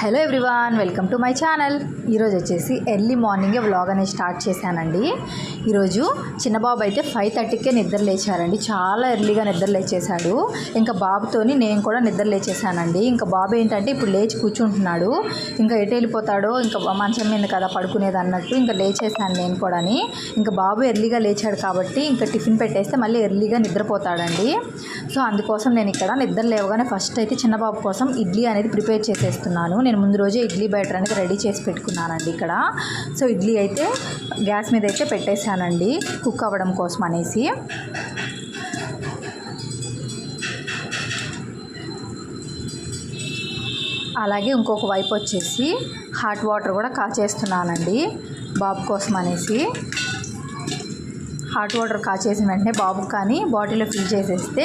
Hello everyone welcome to my channel. ఈరోజు వచ్చేసి early మార్నింగే వ్లాగ్ అనేది స్టార్ట్ చేశానండి. ఈరోజు చిన్నబాబు అయితే ఫైవ్ థర్టీకే నిద్ర లేచారండి. చాలా ఎర్లీగా నిద్ర లేచేశాడు. ఇంకా బాబుతోని నేను కూడా నిద్ర లేచేశానండి. ఇంకా బాబు ఏంటంటే ఇప్పుడు లేచి కూర్చుంటున్నాడు. ఇంకా ఎటు వెళ్ళిపోతాడో ఇంకా మంచం మీద కదా పడుకునేది అన్నట్టు ఇంకా లేచేశాను నేను కూడాని. ఇంకా బాబు ఎర్లీగా లేచాడు కాబట్టి ఇంకా టిఫిన్ పెట్టేస్తే మళ్ళీ ఎర్లీగా నిద్రపోతాడండి. సో అందుకోసం నేను ఇక్కడ నిద్ర లేవగానే ఫస్ట్ అయితే చిన్న బాబు కోసం ఇడ్లీ అనేది ప్రిపేర్ చేసేస్తున్నాను. నేను ముందు రోజే ఇడ్లీ బ్యాటర్ అనేది రెడీ చేసి పెట్టుకున్నానండి ఇక్కడ. సో ఇడ్లీ అయితే గ్యాస్ మీద అయితే పెట్టేశానండి కుక్ అవ్వడం కోసం అనేసి. అలాగే ఇంకొక వైపు వచ్చేసి హాట్ వాటర్ కూడా కాచేస్తున్నానండి బాబు కోసం అనేసి. హాట్ వాటర్ కాచేసిన వెంటనే బాబుకి కానీ బాటిల్లో ఫిల్ చేసేస్తే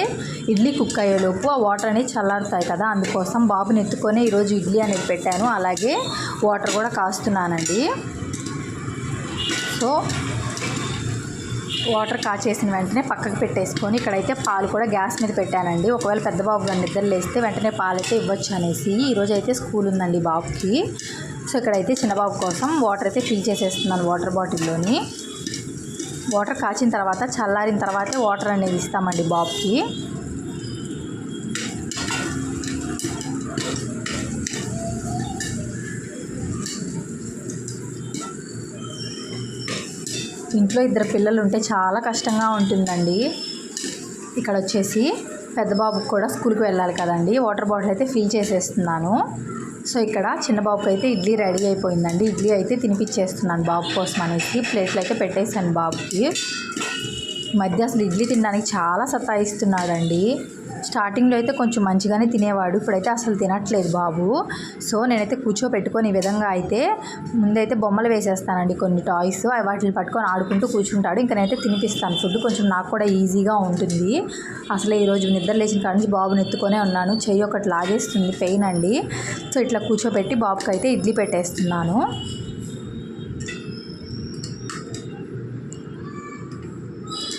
ఇడ్లీ కుక్ అయ్యేలోపు ఆ వాటర్ అనేది చల్లారుతాయి కదా. అందుకోసం బాబుని ఎత్తుకొని ఈరోజు ఇడ్లీ అనేది పెట్టాను. అలాగే వాటర్ కూడా కాస్తున్నానండి. సో వాటర్ కాచేసిన వెంటనే పక్కకు పెట్టేసుకొని ఇక్కడైతే పాలు కూడా గ్యాస్ మీద పెట్టానండి. ఒకవేళ పెద్ద బాబు గారు నిద్ర లేస్తే వెంటనే పాలు అయితే ఇవ్వచ్చు అనేసి ఈరోజు అయితే స్కూల్ ఉందండి బాబుకి. సో ఇక్కడైతే చిన్న బాబు కోసం వాటర్ అయితే ఫిల్ చేసేస్తున్నాను వాటర్ బాటిల్లోని. వాటర్ కాచిన తర్వాత చల్లారిన తర్వాతే వాటర్ అనేది ఇస్తామండి బాబుకి. ఇంట్లో ఇద్దరు పిల్లలు ఉంటే చాలా కష్టంగా ఉంటుందండి. ఇక్కడ వచ్చేసి పెద్ద బాబుకి కూడా స్కూల్కి వెళ్ళాలి కదండి. వాటర్ బాటిల్ అయితే ఫిల్ చేసేస్తున్నాను. సో ఇక్కడ చిన్న బాబుకి అయితే ఇడ్లీ రెడీ అయిపోయిందండి. ఇడ్లీ అయితే తినిపించేస్తున్నాను బాబు కోసం అనేసి. ప్లేట్లు అయితే పెట్టేశాను బాబుకి. మధ్య అసలు ఇడ్లీ తినడానికి చాలా సతాయిస్తున్నాడండి. స్టార్టింగ్లో అయితే కొంచెం మంచిగానే తినేవాడు. ఇప్పుడైతే అసలు తినట్లేదు బాబు. సో నేనైతే కూర్చోపెట్టుకొని ఈ విధంగా అయితే ముందైతే బొమ్మలు వేసేస్తానండి కొన్ని టాయ్స్. అవి వాటిని పట్టుకొని ఆడుకుంటూ కూర్చుంటాడు. ఇంకా నేనైతే తినిపిస్తాను. ఫుడ్ కొంచెం నాకు కూడా ఈజీగా ఉంటుంది. అసలు ఈరోజు నిద్ర లేచిన కాడ నుంచి బాబుని ఎత్తుకొనే ఉన్నాను. చెయ్యి ఒకటి లాగేస్తుంది పెయిన్ అండి. సో ఇట్లా కూర్చోపెట్టి బాబుకి అయితే ఇడ్లీ పెట్టేస్తున్నాను.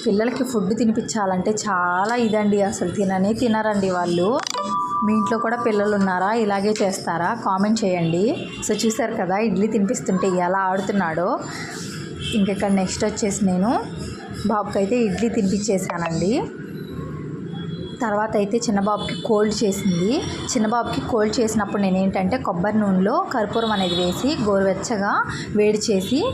పిల్లలకి ఫుడ్ తినిపించాలంటే చాలా ఇదండి అసలు. తిననే తినరండి వాళ్ళు. మీ ఇంట్లో కూడా పిల్లలు ఉన్నారా? ఇలాగే చేస్తారా? కామెంట్ చేయండి. సో చూసారు కదా ఇడ్లీ తినిపిస్తుంటే ఎలా ఆడుతున్నాడో. ఇంకెక్కడ నెక్స్ట్ వచ్చేసి నేను బాబుకి అయితే ఇడ్లీ తినిపించేసానండి. తర్వాత అయితే చిన్నబాబుకి కోల్డ్ చేసింది. చిన్నబాబుకి కోల్డ్ చేసినప్పుడు నేను ఏంటంటే కొబ్బరి నూనెలో కర్పూరం అనేది వేసి గోరువెచ్చగా వేడి చేసి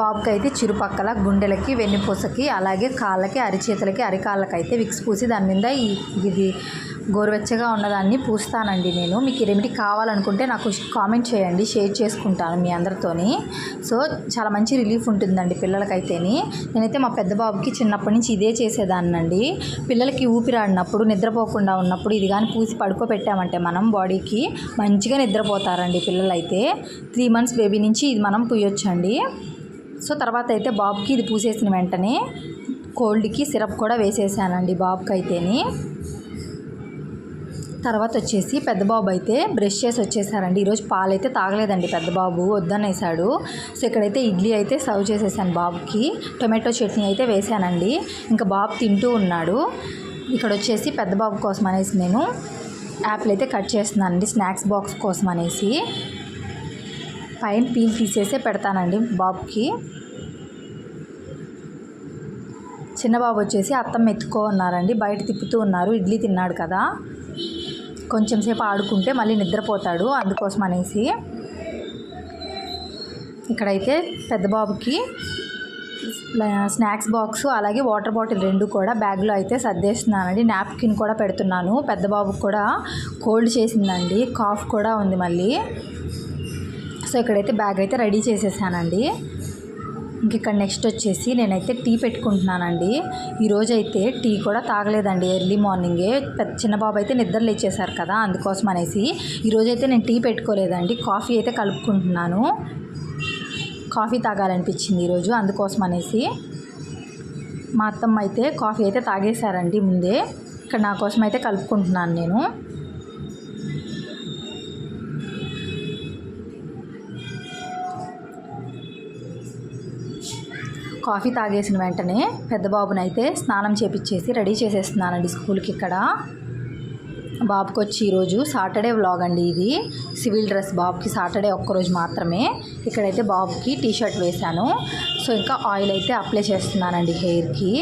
బాబుకి అయితే చిరుపక్కల గుండెలకి వెన్నుపూసకి అలాగే కాళ్ళకి అరిచేతులకి అరికాళ్ళకి అయితే విక్స్ పూసి దాని మీద ఈ ఇది గోరువెచ్చగా ఉన్నదాన్ని పూస్తానండి నేను. మీకు ఈ రెమెడీ కావాలనుకుంటే నాకు కామెంట్ చేయండి షేర్ చేసుకుంటాను మీ అందరితోని. సో చాలా మంచి రిలీఫ్ ఉంటుందండి పిల్లలకైతేని. నేనైతే మా పెద్ద బాబుకి చిన్నప్పటి నుంచి ఇదే చేసేదాన్నండి. పిల్లలకి ఊపిరాడినప్పుడు నిద్రపోకుండా ఉన్నప్పుడు ఇది కానీ పూసి పడుకోబెట్టామంటే మనం బాడీకి మంచిగా నిద్రపోతారండి పిల్లలైతే. త్రీ మంత్స్ బేబీ నుంచి ఇది మనం పూయొచ్చండి సో తర్వాత అయితే బాబుకి ఇది పూసేసిన వెంటనే కోల్డ్కి సిరప్ కూడా వేసేసానండి బాబుకి అయితేని తర్వాత వచ్చేసి పెద్ద బాబు అయితే బ్రష్ చేసి వచ్చేసారండి. ఈరోజు పాలు అయితే తాగలేదండి పెద్ద బాబు వద్దనేసాడు. సో ఇక్కడైతే ఇడ్లీ అయితే సర్వ్ చేసేసాను బాబుకి. టొమాటో చట్నీ అయితే వేసానండి. ఇంకా బాబు తింటూ ఉన్నాడు. ఇక్కడ వచ్చేసి పెద్ద బాబు కోసం అనేసి నేను యాపిల్ అయితే కట్ చేస్తున్నానండి స్నాక్స్ బాక్స్ కోసం అనేసి. పైన పీల్ తీసేసే పెడతానండి బాబుకి. చిన్న బాబు వచ్చేసి అత్తమ్మ ఎత్తుకో ఉన్నారండి బయట తిప్పుతూ ఉన్నారు. ఇడ్లీ తిన్నాడు కదా. కొంచెం సేపు ఆడుకుంటే మళ్ళీ నిద్రపోతాడు అందుకోసం అనేసి. ఇక్కడైతే పెద్ద బాబుకి స్నాక్స్ బాక్స్ అలాగే వాటర్ బాటిల్ రెండు కూడా బ్యాగ్లో అయితే సర్దేస్తున్నానండి. నాప్కిన్ కూడా పెడుతున్నాను. పెద్ద బాబుకి కూడా కోల్డ్ చేసిందండి. కాఫ్ కూడా ఉంది మళ్ళీ. సో ఇక్కడైతే బ్యాగ్ అయితే రెడీ చేసేసానండి. ఇంక ఇక్కడ నెక్స్ట్ వచ్చేసి నేనైతే టీ పెట్టుకుంటున్నానండి. ఈరోజు అయితే టీ కూడా తాగలేదండి ఎర్లీ మార్నింగే. పెద్ద చిన్న బాబు అయితే నిద్ర లేచేశారు కదా అందుకోసం అనేసి ఈరోజైతే అయితే నేను టీ పెట్టుకోలేదండి. కాఫీ అయితే కలుపుకుంటున్నాను. కాఫీ తాగాలనిపించింది ఈరోజు అందుకోసం అనేసి. మా అత్తమ్మ అయితే కాఫీ అయితే తాగేశారండి ముందే. ఇక్కడ నా కోసం అయితే కలుపుకుంటున్నాను నేను. కాఫీ తాగేసిన వెంటనే పెద్ద బాబునైతే స్నానం చేపించేసి రెడీ చేసేస్తున్నానండి స్కూల్కి ఇక్కడ. బాబుకి వచ్చి ఈరోజు సాటర్డే వ్లాగ్ అండి ఇది. సివిల్ డ్రెస్ బాబుకి సాటర్డే ఒక్కరోజు మాత్రమే. ఇక్కడైతే బాబుకి టీ షర్ట్ వేశాను. సో ఇంకా ఆయిల్ అయితే అప్లై చేస్తున్నానండి హెయిర్కి.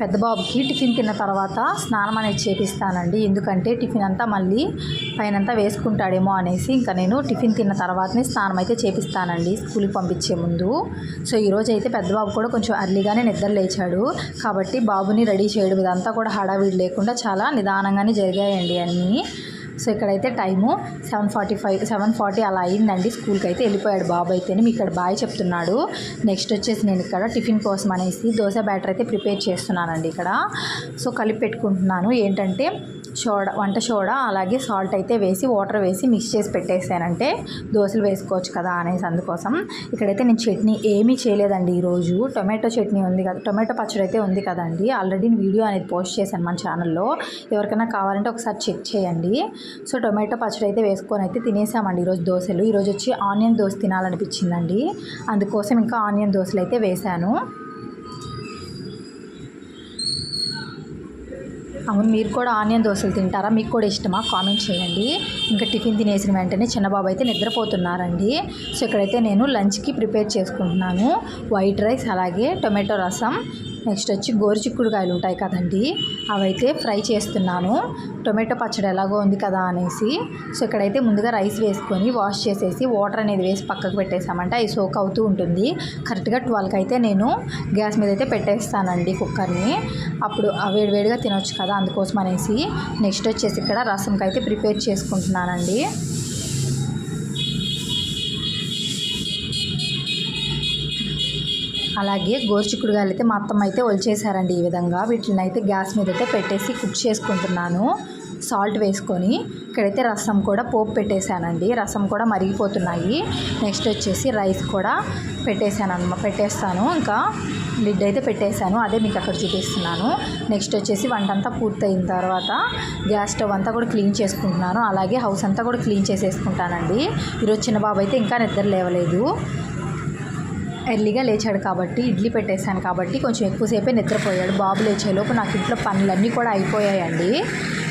పెద్ద బాబుకి టిఫిన్ తిన్న తర్వాత స్నానం అనేది చేపిస్తానండి. ఎందుకంటే టిఫిన్ అంతా మళ్ళీ పైన అంతా వేసుకుంటాడేమో అనేసి ఇంకా నేను టిఫిన్ తిన్న తర్వాతనే స్నానం అయితే చేపిస్తానండి స్కూల్కి పంపించే ముందు. సో ఈరోజు అయితే పెద్ద బాబు కూడా కొంచెం అర్లీగానే నిద్ర లేచాడు. కాబట్టి బాబుని రెడీ చేయడం ఇదంతా కూడా హడావిడి లేకుండా చాలా నిదానంగానే జరిగాయండి అన్నీ. సో ఇక్కడైతే time seven forty five seven forty అలా అయిందండి. స్కూల్కి అయితే వెళ్ళిపోయాడు బాబు అయితేనే మీకు ఇక్కడ బాయ్ చెప్తున్నాడు. నెక్స్ట్ వచ్చేసి నేను ఇక్కడ టిఫిన్ కోసం అనేసి దోశ బ్యాటర్ అయితే ప్రిపేర్ చేస్తున్నానండి ఇక్కడ. సో కలిపి పెట్టుకుంటున్నాను. ఏంటంటే సోడా వంట సోడా అలాగే సాల్ట్ అయితే వేసి వాటర్ వేసి మిక్స్ చేసి పెట్టేసానంటే దోశలు వేసుకోవచ్చు కదా అనేసి అందుకోసం. ఇక్కడైతే నేను చట్నీ ఏమీ చేయలేదండి ఈరోజు. టొమాటో చట్నీ ఉంది కదా టొమాటో పచ్చడి అయితే ఉంది కదండి. ఆల్రెడీ వీడియో అనేది పోస్ట్ చేశాను మన ఛానల్లో. ఎవరికైనా కావాలంటే ఒకసారి చెక్ చేయండి. సో టొమాటో పచ్చడి అయితే వేసుకొని అయితే తినేసామండి ఈరోజు దోశలు. ఈరోజు వచ్చి ఆనియన్ దోశ తినాలనిపించిందండి. అందుకోసం ఇంకా ఆనియన్ దోశలు అయితే వేశాను. అవును మీరు కూడా ఆనియన్ దోశలు తింటారా? మీకు కూడా ఇష్టమా? కామెంట్ చేయండి. ఇంకా టిఫిన్ తినేసిన వెంటనే చిన్నబాబు అయితే నిద్రపోతున్నారండి. సో ఇక్కడైతే నేను లంచ్కి ప్రిపేర్ చేసుకుంటున్నాను. వైట్ రైస్ అలాగే టొమాటో రసం నెక్స్ట్ వచ్చి గోరుచిక్కుడుకాయలు ఉంటాయి కదండి. అవైతే ఫ్రై చేస్తున్నాను. టొమాటో పచ్చడి ఎలాగో ఉంది కదా అనేసి. సో ఇక్కడైతే ముందుగా రైస్ వేసుకొని వాష్ చేసేసి వాటర్ అనేది వేసి పక్కకు పెట్టేసామంటే అవి సోక్ అవుతూ ఉంటుంది. కరెక్ట్గా ట్వెల్వ్కి అయితే నేను గ్యాస్ మీద అయితే పెట్టేస్తానండి కుక్కర్ని. అప్పుడు వేడివేడిగా తినొచ్చు కదా అందుకోసం అనేసి. నెక్స్ట్ వచ్చేసి ఇక్కడ రసంకి అయితే ప్రిపేర్ చేసుకుంటున్నానండి. అలాగే గోరుచిక్కుడుగాయలు అయితే మా అత్తమ్మ అయితే ఒలిచేసారండి ఈ విధంగా. వీటిని అయితే గ్యాస్ మీద అయితే పెట్టేసి కుక్ చేసుకుంటున్నాను. సాల్ట్ వేసుకొని ఇక్కడైతే రసం కూడా పోపు పెట్టేశానండి. రసం కూడా మరిగిపోతున్నాయి. నెక్స్ట్ వచ్చేసి రైస్ కూడా పెట్టేశాను పెట్టేస్తాను. ఇంకా లిడ్ అయితే పెట్టేశాను. అదే మీకు అక్కడ చూపిస్తున్నాను. నెక్స్ట్ వచ్చేసి వంట అంతా పూర్తయిన తర్వాత గ్యాస్ స్టవ్ అంతా కూడా క్లీన్ చేసుకుంటున్నాను. అలాగే హౌస్ అంతా కూడా క్లీన్ చేసేసుకుంటానండి. ఈరోజు చిన్న బాబు అయితే ఇంకా నిద్ర లేవలేదు. ఎర్లీగా లేచాడు కాబట్టి ఇడ్లీ పెట్టేశాను కాబట్టి కొంచెం ఎక్కువసేపే నిద్రపోయాడు. బాబు లేచేలోపు నాకు ఇంట్లో పనులన్నీ కూడా అయిపోయాయండి.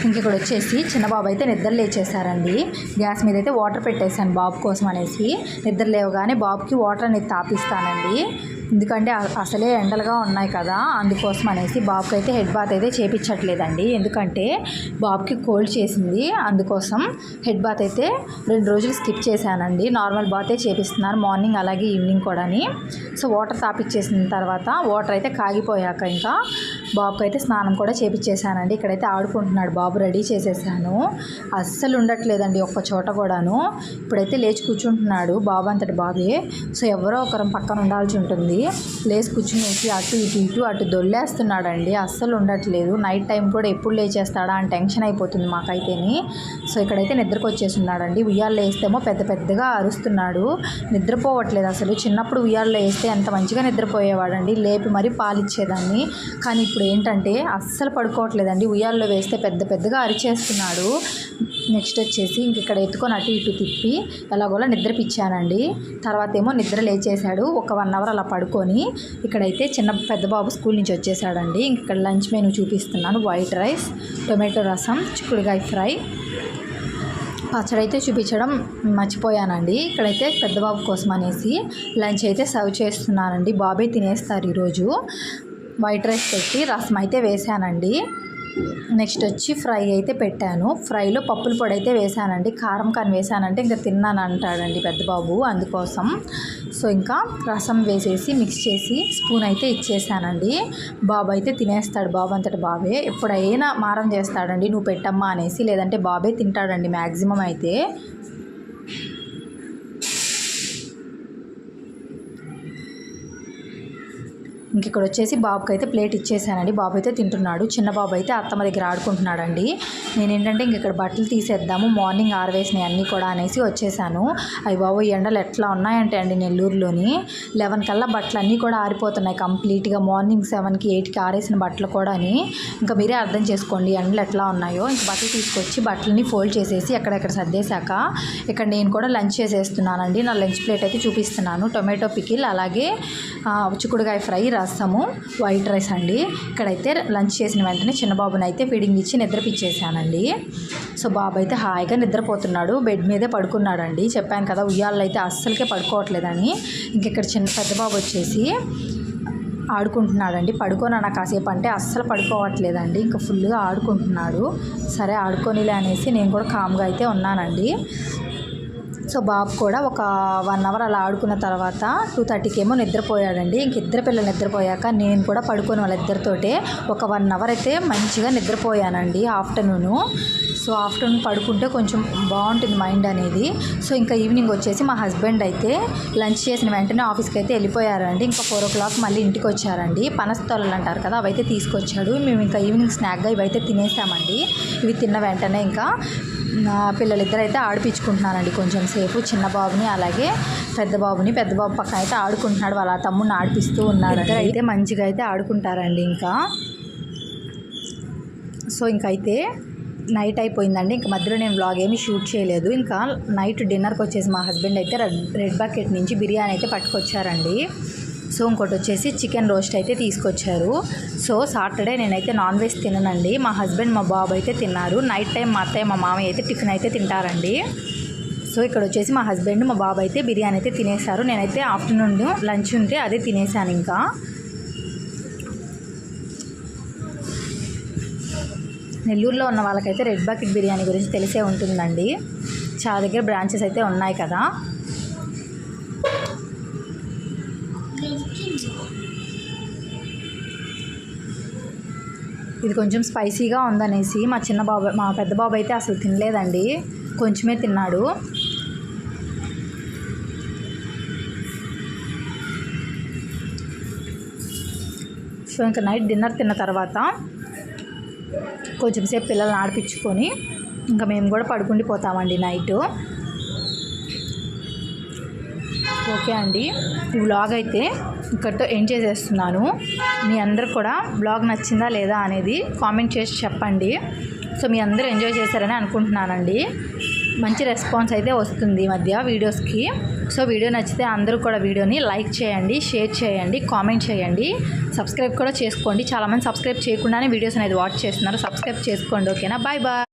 ఇంక ఇక్కడ వచ్చేసి చిన్న బాబు అయితే నిద్ర లేచేశారండి. గ్యాస్ మీద అయితే వాటర్ పెట్టేశాను బాబు కోసం అనేసి. నిద్ర లేవగానే బాబుకి వాటర్ అనేది తాపిస్తానండి. ఎందుకంటే అసలే ఎండలుగా ఉన్నాయి కదా అందుకోసం అనేసి బాబుకి అయితే హెడ్ బాత్ అయితే చేపించట్లేదండి. ఎందుకంటే బాబుకి కోల్డ్ చేసింది అందుకోసం హెడ్ బాత్ అయితే రెండు రోజులు స్కిప్ చేశానండి. నార్మల్ బాతే చేపిస్తున్నాను మార్నింగ్ అలాగే ఈవినింగ్ కూడాని. సో వాటర్ తాపిచ్చేసిన తర్వాత వాటర్ అయితే కాగిపోయాక ఇంకా బాబుకి అయితే స్నానం కూడా చేపించేశానండి ఇక్కడైతే ఆడుకుంటున్నాడు బాబు రెడీ చేసేసాను. అస్సలు ఉండట్లేదండి ఒక్క చోట కూడాను. ఇప్పుడైతే లేచి కూర్చుంటున్నాడు బాబు అంతటి బాబే. సో ఎవరో ఒకరం పక్కన ఉండాల్సి ఉంటుంది. లేచి కూర్చునేసి అటు ఇటు ఇటు అటు దొల్లేస్తున్నాడండి. అస్సలు ఉండట్లేదు. నైట్ టైం కూడా ఎప్పుడు లేచేస్తాడా అని టెన్షన్ అయిపోతుంది మాకైతేని. సో ఇక్కడైతే నిద్రకు వచ్చేసి ఉన్నాడండి ఉయ్యాల్లో వేస్తేమో పెద్ద పెద్దగా అరుస్తున్నాడు. నిద్రపోవట్లేదు అసలు. చిన్నప్పుడు ఉయ్యాల్లో వేస్తే ఎంత మంచిగా నిద్రపోయేవాడండి. లేపి మరీ పాలిచ్చేదాన్ని. కానీ ఇప్పుడు ఏంటంటే అస్సలు పడుకోవట్లేదండి. ఉయ్యాల్లో వేస్తే పెద్ద పెద్దగా అరిచేస్తున్నాడు. నెక్స్ట్ వచ్చేసి ఇంక ఇక్కడ ఎత్తుకొని అటు ఇటు తిప్పి ఎలాగోలా నిద్రపిచ్చానండి. తర్వాత ఏమో నిద్ర లేచేశాడు. ఒక వన్ అవర్ అలా పడుకొని ఇక్కడైతే చిన్న పెద్ద బాబు స్కూల్ నుంచి వచ్చేసాడండి. ఇంక ఇక్కడ లంచ్ మెనూ చూపిస్తున్నాను. వైట్ రైస్ టొమాటో రసం చిక్కుడుకాయ ఫ్రై. పచ్చడి అయితే చూపించడం మర్చిపోయానండి. ఇక్కడైతే పెద్ద బాబు కోసం అనేసి లంచ్ అయితే సర్వ్ చేస్తున్నానండి. బాబే తినేస్తారు ఈరోజు. వైట్ రైస్ పెట్టి రసం అయితే వేసానండి. నెక్స్ట్ వచ్చి ఫ్రై అయితే పెట్టాను. ఫ్రైలో పప్పుల పొడి అయితే వేసానండి. కారం కానీ వేసానంటే ఇంకా తిన్నాను అంటాడండి పెద్ద బాబు అందుకోసం. సో ఇంకా రసం వేసేసి మిక్స్ చేసి స్పూన్ అయితే ఇచ్చేసానండి. బాబు అయితే తినేస్తాడు. బాబు అంతటి బాబే. ఎప్పుడైనా మారం చేస్తాడండి. నువ్వు పెట్టమ్మా అనేసి లేదంటే బాబే తింటాడండి మ్యాక్సిమం అయితే. ఇంక ఇక్కడ వచ్చేసి బాబుకి అయితే ప్లేట్ ఇచ్చేసానండి. బాబు అయితే తింటున్నాడు. చిన్న బాబు అయితే అత్తమ్మ దగ్గర ఆడుకుంటున్నాడండి. నేను ఏంటంటే ఇంక ఇక్కడ బట్టలు తీసేద్దాము. మార్నింగ్ ఆరవేసినాయి అన్నీ కూడా అనేసి వచ్చేసాను. అవి బాబు ఈ ఎండలు ఎట్లా ఉన్నాయంటే అండి నెల్లూరులోని. లెవెన్ కల్లా బట్టలు అన్నీ కూడా ఆరిపోతున్నాయి కంప్లీట్గా. మార్నింగ్ సెవెన్కి ఎయిట్కి ఆరేసిన బట్టలు కూడా అని ఇంకా మీరే అర్థం చేసుకోండి ఎండలు ఎట్లా ఉన్నాయో. ఇంక బట్టలు తీసుకొచ్చి బట్టలని ఫోల్డ్ చేసేసి ఎక్కడెక్కడ సర్దేశాక ఇక్కడ నేను కూడా లంచ్ చేసేస్తున్నానండి. నా లంచ్ ప్లేట్ అయితే చూపిస్తున్నాను. టొమాటో పికిల్ అలాగే చిక్కుడుగాయ చిక్కుడుకాయ ఫ్రై రసము వైట్ రైస్ అండి. ఇక్కడైతే లంచ్ చేసిన వెంటనే చిన్నబాబుని అయితే ఫీడింగ్ ఇచ్చి నిద్రపిచ్చేసానండి. సో బాబు అయితే హాయిగా నిద్రపోతున్నాడు. బెడ్ మీదే పడుకున్నాడండి. చెప్పాను కదా ఉయ్యాల్లో అయితే అస్సలకే పడుకోవట్లేదని. ఇంకెక్కడ చిన్న పెద్ద బాబు వచ్చేసి ఆడుకుంటున్నాడండి. పడుకోనన్నా కాసేపు అంటే అస్సలు పడుకోవట్లేదండి. ఇంకా ఫుల్గా ఆడుకుంటున్నాడు. సరే ఆడుకోనిలే అనేసి నేను కూడా కామ్గా అయితే ఉన్నానండి. సో బాబు కూడా ఒక వన్ అవర్ అలా ఆడుకున్న తర్వాత టూ థర్టీకి ఏమో నిద్రపోయాడండి. ఇంక ఇద్దరు పిల్లలు నిద్రపోయాక నేను కూడా పడుకొని వాళ్ళిద్దరితోటే ఒక వన్ అవర్ అయితే మంచిగా నిద్రపోయానండి ఆఫ్టర్నూను. సో ఆఫ్టర్నూన్ పడుకుంటే కొంచెం బాగుంటుంది మైండ్ అనేది. సో ఇంకా ఈవినింగ్ వచ్చేసి మా హస్బెండ్ అయితే లంచ్ చేసిన వెంటనే ఆఫీస్కి అయితే వెళ్ళిపోయారండి. ఇంకా ఫోర్ ఓ క్లాక్ మళ్ళీ ఇంటికి వచ్చారండి. పనస్తోలలు అంటారు కదా అవైతే తీసుకొచ్చాడు. మేము ఇంకా ఈవినింగ్ స్నాక్గా ఇవైతే తినేసామండి. ఇవి తిన్న వెంటనే ఇంకా పిల్లలిద్దరు అయితే ఆడిపించుకుంటున్నానండి కొంచెం సేపు చిన్న బాబుని అలాగే పెద్ద బాబుని. పెద్ద బాబు పక్కన అయితే ఆడుకుంటున్నాడు వాళ్ళ తమ్ముడిని ఆడిపిస్తూ ఉన్నారు ఇద్దరు అయితే మంచిగా అయితే ఆడుకుంటారండి ఇంకా. సో ఇంకైతే నైట్ అయిపోయిందండి. ఇంకా మధ్యలో నేను వ్లాగ్ ఏమీ షూట్ చేయలేదు. ఇంకా నైట్ డిన్నర్కి వచ్చేసి మా హస్బెండ్ అయితే రెడ్ రెడ్ బకెట్ నుంచి బిర్యానీ అయితే పట్టుకొచ్చారండి. సో ఇంకోటి వచ్చేసి చికెన్ రోస్ట్ అయితే తీసుకొచ్చారు. సో సాటర్డే నేనైతే నాన్ వెజ్ తిననండి. మా హస్బెండ్ మా బాబు అయితే తిన్నారు. నైట్ టైం మా అత్తయ్య మా మామయ్య అయితే టిఫిన్ అయితే తింటారండి. సో ఇక్కడ వచ్చేసి మా హస్బెండ్ మా బాబు అయితే బిర్యానీ అయితే తినేశారు. నేనైతే ఆఫ్టర్నూన్ లంచ్ ఉంటే అదే తినేసాను ఇంకా. నెల్లూరులో ఉన్న వాళ్ళకైతే రెడ్ బకెట్ బిర్యానీ గురించి తెలిసే ఉంటుందండి. చాలా దగ్గర బ్రాంచెస్ అయితే ఉన్నాయి కదా. ఇది కొంచెం స్పైసీగా ఉందనేసి మా చిన్న బాబు మా పెద్ద బాబు అయితే అసలు తినలేదండి. కొంచెమే తిన్నాడు. సో ఇంకా నైట్ డిన్నర్ తిన్న తర్వాత కొంచెం సేపు పిల్లల్ని ఆడిపించుకొని ఇంకా మేము కూడా పడుకుండి పోతామండి నైట్. ఓకే అండి. ఈ వ్లాగ్ అయితే ఇక్కడితో ఎండ్ చేసేస్తున్నాను. మీ అందరు కూడా వ్లాగ్ నచ్చిందా లేదా అనేది కామెంట్ చేసి చెప్పండి. సో మీ అందరూ ఎంజాయ్ చేశారని అనుకుంటున్నానండి. మంచి రెస్పాన్స్ అయితే వస్తుంది ఈ మధ్య వీడియోస్కి. సో వీడియో నచ్చితే అందరూ కూడా వీడియోని లైక్ చేయండి షేర్ చేయండి కామెంట్ చేయండి. సబ్స్క్రైబ్ కూడా చేసుకోండి. చాలామంది సబ్స్క్రైబ్ చేయకుండానే వీడియోస్ అనేది వాచ్ చేస్తున్నారు. సబ్స్క్రైబ్ చేసుకోండి ఓకేనా? Bye bye.